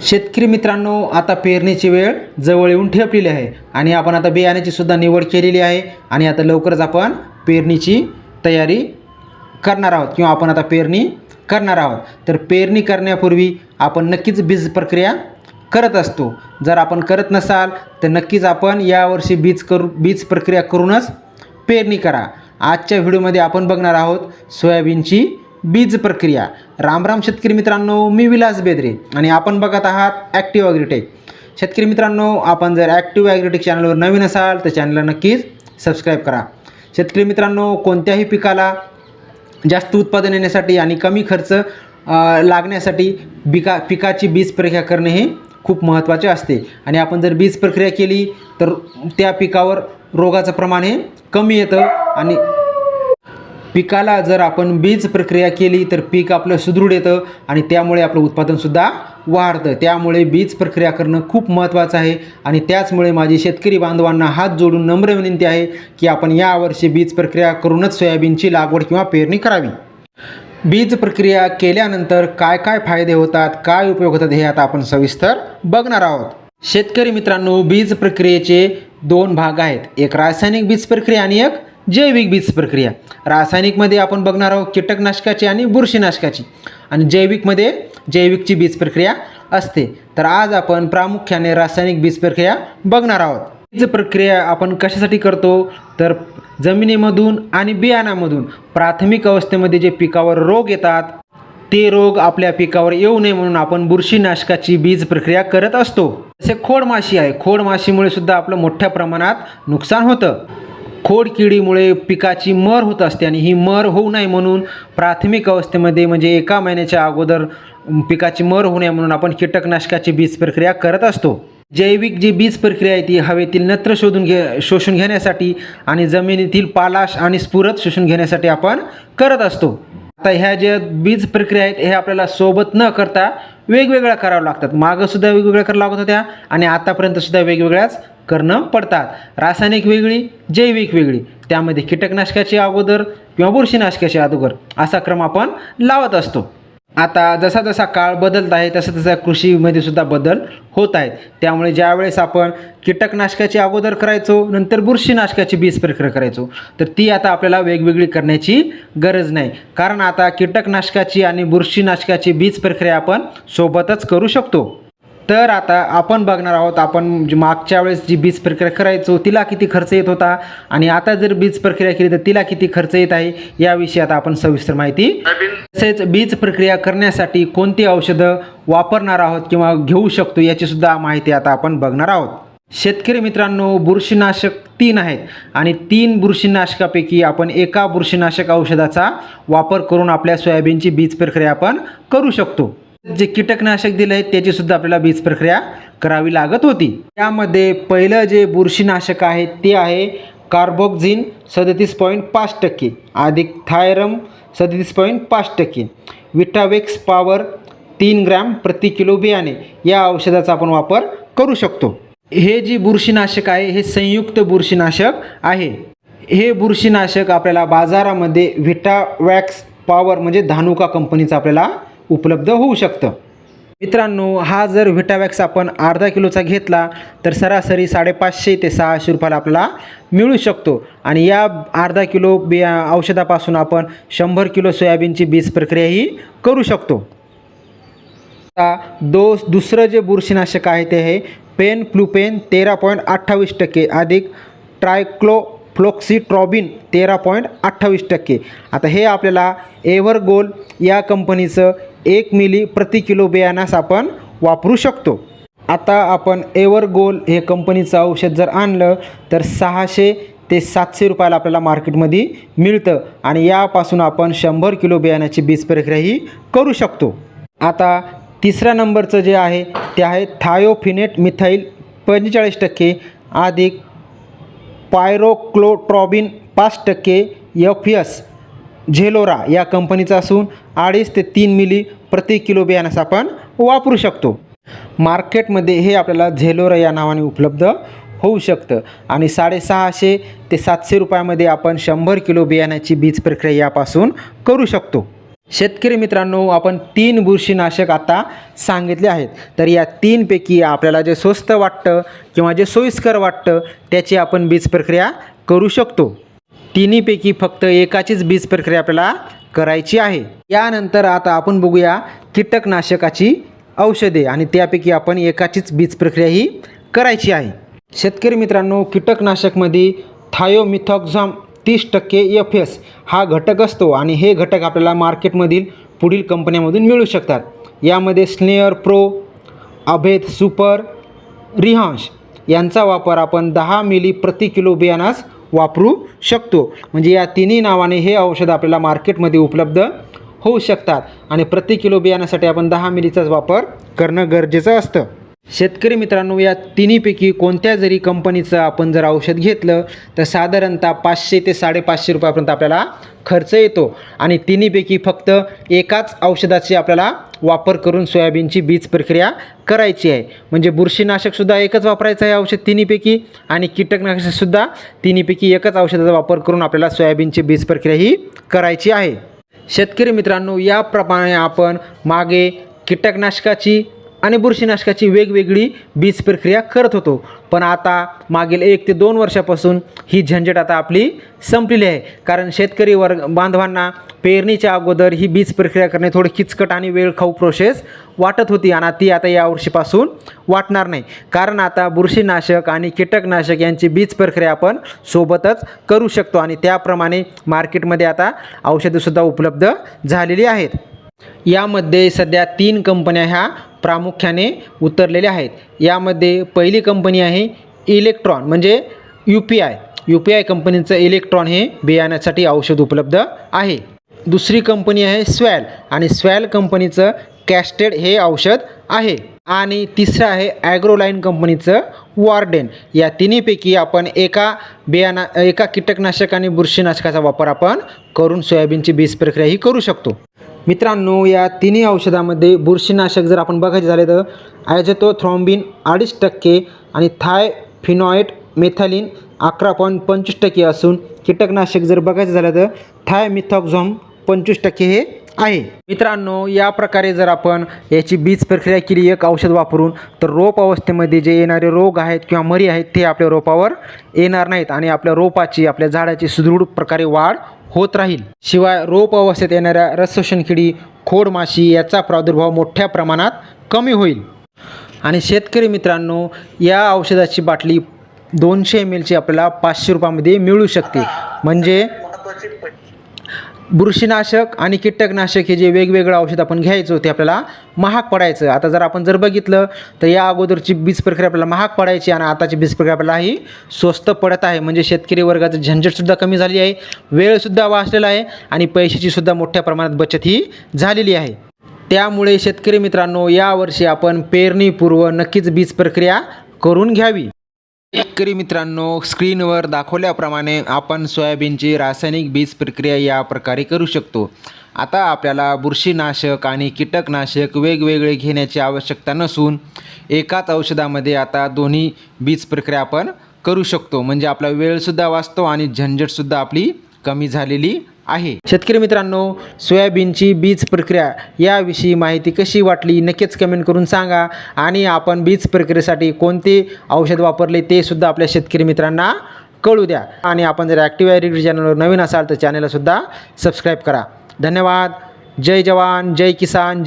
शेतकरी मित्रांनो आता पेरणीची वेळ जवळ येऊन ठेपलेली आहे आणि आपण आता बियाण्याची सुद्धा निवड केलेली आहे आणि आता लवकरच आपण पेरणीची तयारी करणार आहोत किंवा आपण आता पेरणी करणार आहोत. तर पेरणी करण्यापूर्वी आपण नक्कीच बीज प्रक्रिया करत असतो. जर आपण करत नसाल तर नक्कीच आपण यावर्षी बीज करू बीज प्रक्रिया करूनच पेरणी करा. आजच्या व्हिडिओमध्ये आपण बघणार आहोत सोयाबीनची बीज प्रक्रिया. रामराम शेतकरी मित्रांनो मी विलास बेदरे आणि आपण बघत आहात ॲक्टिव्ह ॲग्रिटेक शेतकरी मित्रांनो आपण जर ॲक्टिव्ह ॲग्रिटेक चॅनलवर नवीन असाल तर चॅनलला नक्कीच सबस्क्राईब करा. शेतकरी मित्रांनो कोणत्याही पिकाला जास्त उत्पादन येण्यासाठी आणि कमी खर्च लागण्यासाठी बिका पिकाची बीज प्रक्रिया करणे हे खूप महत्त्वाचे असते. आणि आपण जर बीज प्रक्रिया केली तर त्या पिकावर रोगाचं प्रमाण हे कमी येतं आणि पिकाला जर आपण बीज प्रक्रिया केली तर पीक आपलं सुदृढ येतं आणि त्यामुळे आपलं उत्पादनसुद्धा वाढतं. त्यामुळे बीज प्रक्रिया करणं खूप महत्त्वाचं आहे आणि त्याचमुळे माझी शेतकरी बांधवांना हात जोडून नम्र विनंती आहे की आपण यावर्षी बीज प्रक्रिया करूनच सोयाबीनची लागवड किंवा पेरणी करावी. बीज प्रक्रिया केल्यानंतर काय काय फायदे होतात काय उपयोग होतात हे आता आपण सविस्तर बघणार आहोत. शेतकरी मित्रांनो बीज प्रक्रियेचे दोन भाग आहेत. एक रासायनिक बीज प्रक्रिया आणि एक जैविक बीज प्रक्रिया. रासायनिकमध्ये आपण बघणार आहोत कीटकनाशकाची आणि बुरशीनाशकाची. आणि जैविकमध्ये जैविकची बीज प्रक्रिया असते. तर आज आपण प्रामुख्याने रासायनिक बीज प्रक्रिया बघणार आहोत. बीज प्रक्रिया आपण कशासाठी करतो? तर जमिनीमधून आणि बियाणामधून. प्राथमिक अवस्थेमध्ये जे पिकावर रोग येतात ते रोग आपल्या पिकावर येऊ नये म्हणून आपण बुरशीनाशकाची बीज प्रक्रिया करत असतो. जसे खोडमाशी आहे. खोडमाशीमुळे सुद्धा आपलं मोठ्या प्रमाणात नुकसान होतं. खोडकिडीमुळे पिकाची मर होत असते आणि ही मर होऊ नये म्हणून प्राथमिक अवस्थेमध्ये म्हणजे एका महिन्याच्या अगोदर पिकाची मर होऊ नये म्हणून आपण कीटकनाशकाची बीज प्रक्रिया करत असतो. जैविक जी बीज प्रक्रिया आहे ती हवेतील नत्र शोधून घे शोषून घेण्यासाठी आणि जमिनीतील पालाश आणि स्फुरत शोषून घेण्यासाठी आपण करत असतो. आता ह्या ज्या बीज प्रक्रिया आहेत हे आपल्याला सोबत न करता वेगवेगळ्या करावं लागतात. मागंसुद्धा वेगवेगळ्या करावं लागत होत्या आणि आतापर्यंतसुद्धा वेगवेगळ्याच करणं पडतात. रासायनिक वेगळी जैविक वेगळी. त्यामध्ये कीटकनाशकाची अगोदर किंवा बुरशीनाशकाची अगोदर असा क्रम आपण लावत असतो. आता जसा जसा काळ बदलत आहे तसं तसा कृषीमध्ये सुद्धा बदल होत आहेत. त्यामुळे ज्यावेळेस आपण कीटकनाशकाची अगोदर करायचो नंतर बुरशीनाशकाची बीज प्रक्रिया करायचो तर ती आता आपल्याला वेगवेगळी करण्याची गरज नाही. कारण आता कीटकनाशकाची आणि बुरशीनाशकाची बीज प्रक्रिया आपण सोबतच करू शकतो. तर आता आपण बघणार आहोत आपण जी मागच्या वेळेस जी बीज प्रक्रिया करायचो तिला किती खर्च येत होता? आणि आता जर बीज प्रक्रिया केली तर तिला किती खर्च येत आहे? याविषयी आता आपण सविस्तर माहिती तसेच बीज प्रक्रिया करण्यासाठी कोणती औषधं वापरणार आहोत किंवा घेऊ शकतो याची सुद्धा माहिती आता आपण बघणार आहोत. शेतकरी मित्रांनो बुरशीनाशक तीन आहेत आणि तीन बुरशीनाशकापैकी आपण एका बुरशीनाशक औषधाचा वापर करून आपल्या सोयाबीनची बीज प्रक्रिया आपण करू शकतो. जे कीटकनाशक दिले आहे त्याची सुद्धा आपल्याला बीज प्रक्रिया करावी लागत होती. त्यामध्ये पहिलं जे बुरशीनाशक आहे ते आहे कार्बोक्झिन सदतीस पॉईंट पाच टक्के. अधिक थायरम सदतीस पॉईंट पाच टक्के. विटावेक्स पॉवर तीन ग्रॅम प्रति किलो बियाणे या औषधाचा आपण वापर करू शकतो. हे जी बुरशीनाशक आहे हे संयुक्त बुरशीनाशक आहे. हे बुरशीनाशक आपल्याला बाजारामध्ये व्हिटावॅक्स पॉवर म्हणजे धानुका कंपनीचं आपल्याला उपलब्ध होऊ शकतं. मित्रांनो हा जर व्हिटावॅक्स आपण अर्धा किलोचा घेतला तर सरासरी साडेपाचशे ते सहाशे रुपयाला आपल्याला मिळू शकतो. आणि या अर्धा किलो बिया औषधापासून आपण शंभर किलो सोयाबीनची बीज प्रक्रियाही करू शकतो. आता दो दुसरं जे बुरशीनाशक आहे ते आहे पेन प्लुपेन तेरा पॉईंट अठ्ठावीस टक्के अधिक ट्रायक्लो फ्लोक्सिट्रॉबिन तेरा पॉईंट अठ्ठावीस टक्के. आता हे आपल्याला एव्हरगोल या कंपनीचं एक मिली प्रति किलो बियाणास आपण वापरू शकतो. आता आपण एवरगोल हे कंपनीचं औषध जर आणलं तर सहाशे ते सातशे रुपयाला आपल्याला मार्केटमध्ये मिळतं आणि यापासून आपण शंभर किलो बियाण्याची बीज प्रक्रियाही करू शकतो. आता तिसऱ्या नंबरचं जे आहे ते आहे थायोफिनेट मिथाईल पंचेचाळीस टक्के अधिक पायरोक्लोट्रॉबिन पाच टक्के एफ एस झेलोरा या कंपनीचा असून अडीच ते तीन मिली प्रति किलो बियाण्यास आपण वापरू शकतो. मार्केटमध्ये हे आपल्याला झेलोरा या नावाने उपलब्ध होऊ शकतं. आणि साडेसहाशे ते सातशे रुपयामध्ये आपण शंभर किलो बियाण्याची बीज प्रक्रिया यापासून करू शकतो. शेतकरी मित्रांनो आपण तीन बुरशीनाशक आता सांगितले आहेत. तर या तीनपैकी आपल्याला जे स्वस्त वाटतं किंवा जे सोयीस्कर वाटतं त्याची आपण बीज प्रक्रिया करू शकतो. तिन्हीपैकी फक्त एकाचीच बीज प्रक्रिया आपल्याला करायची आहे. यानंतर आता आपण बघूया कीटकनाशकाची औषधे आणि त्यापैकी आपण एकाचीच बीज प्रक्रिया ही करायची आहे. शेतकरी मित्रांनो कीटकनाशकमध्ये थायोमिथॉक्झाम तीस टक्के एफ एस हा घटक असतो आणि हे घटक आपल्याला मार्केटमधील पुढील कंपन्यामधून मिळू शकतात. यामध्ये स्नेअर प्रो अभेद सुपर रिहांश यांचा वापर आपण दहा मिली प्रति किलो बियाणास वापरू शकतो. म्हणजे या तिन्ही नावाने हे औषध आपल्याला मार्केटमध्ये उपलब्ध होऊ शकतात. आणि प्रति किलो बियाण्यासाठी आपण दहा मिलीचाच वापर करणं गरजेचं असतं. शेतकरी मित्रांनो या तिन्हीपैकी कोणत्या जरी कंपनीचं आपण जर औषध घेतलं तर साधारणतः पाचशे ते साडेपाचशे रुपयापर्यंत आपल्याला खर्च येतो. आणि तिन्हीपैकी फक्त एकाच औषधाची आपल्याला वापर करून सोयाबीनची बीज प्रक्रिया करायची आहे. म्हणजे बुरशीनाशकसुद्धा एकच वापरायचं आहे औषध तिन्हीपैकी आणि कीटकनाशकसुद्धा तिन्हीपैकी एकच औषधाचा वापर करून आपल्याला सोयाबीनची बीज प्रक्रिया ही करायची आहे. शेतकरी मित्रांनो याप्रमाणे आपण मागे कीटकनाशकाची आणि बुरशीनाशकाची वेगवेगळी बीज प्रक्रिया करत होतो. पण आता मागील एक ते दोन वर्षापासून ही झंझट आता आपली संपलेली आहे. कारण शेतकरी वर्ग बांधवांना पेरणीच्या अगोदर ही बीज प्रक्रिया करणे थोडी किचकट आणि वेळखाऊ प्रोसेस वाटत होती आणि ती आता यावर्षीपासून वाटणार नाही. कारण आता बुरशीनाशक आणि कीटकनाशक यांची बीज प्रक्रिया आपण सोबतच करू शकतो आणि त्याप्रमाणे मार्केटमध्ये आता औषधंसुद्धा उपलब्ध झालेली आहेत. यामध्ये सध्या तीन कंपन्या ह्या प्रामुख्याने उतरलेले आहेत. यामध्ये पहिली कंपनी आहे इलेक्ट्रॉन म्हणजे U P I. U P I कंपनीचं इलेक्ट्रॉन हे बियाण्यासाठी औषध उपलब्ध आहे. दुसरी कंपनी आहे स्वॅल आणि स्वॅल कंपनीचं कॅस्टेड हे औषध आहे. आणि तिसरं आहे ॲग्रोलाईन कंपनीचं वॉर्डेन. या तिन्हीपैकी आपण एका बियाणा एका कीटकनाशक आणि बुरशीनाशकाचा वापर आपण करून सोयाबीनची बीज प्रक्रिया ही करू शकतो. मित्रांनो या तिन्ही औषधामध्ये बुरशीनाशक जर आपण बघायचे झाले तर ॲजेतो थ्रॉम्बिन अडीच टक्के आणि थाय फिनॉएट मेथॅलिन अकरा पॉईंट पंचवीस टक्के असून कीटकनाशक जर बघायचं झालं तर थाय मिथॉक्झॉम पंचवीस टक्के हे आहे. मित्रांनो या प्रकारे जर आपण याची बीज प्रक्रिया केली एक औषध वापरून तर रोप अवस्थेमध्ये जे येणारे रोग आहेत किंवा मरी आहेत ते आपल्या रोपावर येणार नाहीत आणि आपल्या रोपाची आपल्या झाडाची सुदृढ प्रकारे वाढ होत राहील. शिवाय रोप अवस्थेत येणाऱ्या रसशोषण किडी खोड माशी याचा प्रादुर्भाव मोठ्या प्रमाणात कमी होईल. आणि शेतकरी मित्रांनो या औषधाची बाटली दोनशे एम एलची आपल्याला पाचशे रुपयामध्ये मिळू शकते. म्हणजे बुरशीनाशक आणि कीटकनाशक हे जे वेगवेगळं औषध आपण घ्यायचो ते आपल्याला महाग पडायचं. आता जर आपण जर बघितलं तर या अगोदरची बीज प्रक्रिया आपल्याला महाग पडायची आणि आताची बीज प्रक्रिया आपल्याला ही स्वस्त पडत आहे. म्हणजे शेतकरी वर्गाचं झंझटसुद्धा कमी झाली आहे वेळसुद्धा वाचलेला आहे आणि पैशाचीसुद्धा मोठ्या प्रमाणात बचत ही झालेली आहे. त्यामुळे शेतकरी मित्रांनो यावर्षी आपण पेरणीपूर्व नक्कीच बीज प्रक्रिया करून घ्यावी. शेतकरी मित्रांनो स्क्रीनवर दाखवल्याप्रमाणे आपण सोयाबीनची रासायनिक बीज प्रक्रिया या प्रकारे करू शकतो. आता आपल्याला बुरशीनाशक आणि कीटकनाशक वेगवेगळे घेण्याची आवश्यकता नसून एकाच औषधामध्ये आता दोन्ही बीज प्रक्रिया आपण करू शकतो. म्हणजे आपला वेळसुद्धा वाचतो आणि झंझटसुद्धा आपली कमी झालेली आहे. शेतकरी मित्रांनो सोयाबीनची बीज प्रक्रिया याविषयी माहिती कशी वाटली नक्कीच कमेंट करून सांगा. आणि आपण बीज प्रक्रियेसाठी कोणते औषध वापरले ते सुद्धा आपल्या शेतकरी मित्रांना कळू द्या. आणि आपण जर ॲक्टिव्ह ॲग्रिकल्चर चॅनलवर नवीन असाल तर चॅनलला सुद्धा सबस्क्राईब करा. धन्यवाद. जय जवान जय किसान जय